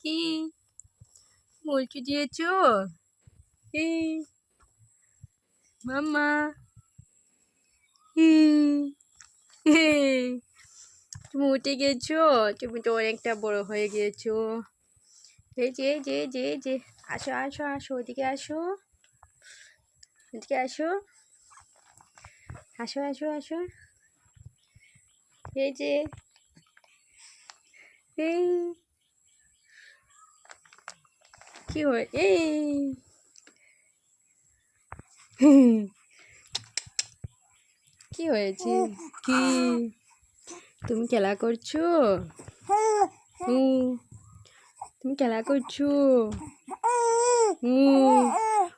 কি? মুলচু দিয়েছ মাম্মা। হি। হে। তুমি উঠে গেছো? তুমি তো অনেকটা বড় হয়ে গিয়েছো এই যে যে যে যে। আসো আসো আসো, ওদিকে আসো। ওদিকে আসো। আসো আসো আসো। এই যে। এই। কি হয় এই। কি হয়েছে? কি? তুমি খেলা করছ? তুমি খেলা করছ?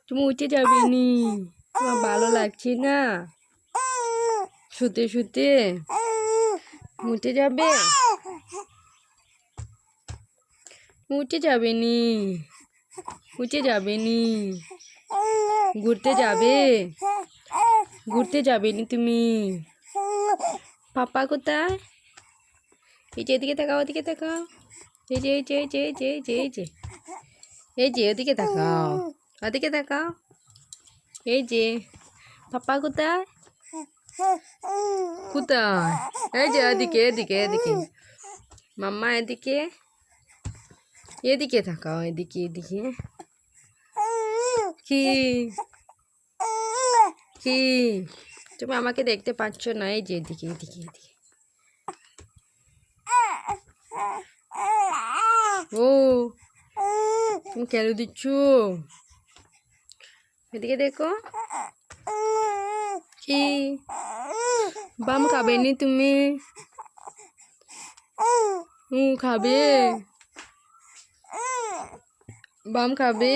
তুমি উঠে যাবে নি। তোমার ভালো লাগছে না? শুতে শুতে। উঠে যাবে? উঠে যাবে নি? উঠে যাবে নি। ঘুরতে যাবে? ঘুরতে যাবে নি তুমি? পাপা কোথায়? এই যে এদিকে তাকাও, ওদিকে তাকাও। এই যে এই যে এই যে এই যে এই যে এই যে। এই যে, ওদিকে তাকাও ওদিকে তাকাও। এই যে, পাপা কোথায়? কোথায়? এই যে এদিকে এদিকে এদিকে মাম্মা এদিকে? এদিকে তাকাও, এদিকে এদিকে। কি? কি? তুমি আমাকে দেখতে পাচ্ছ না, এই যে এদিকে এদিকে এদিকে। ও, তুমি কেন দিচ্ছ? এদিকে দেখো। কি? বাম খাবে নি তুমি? খাবে? বাম খাবে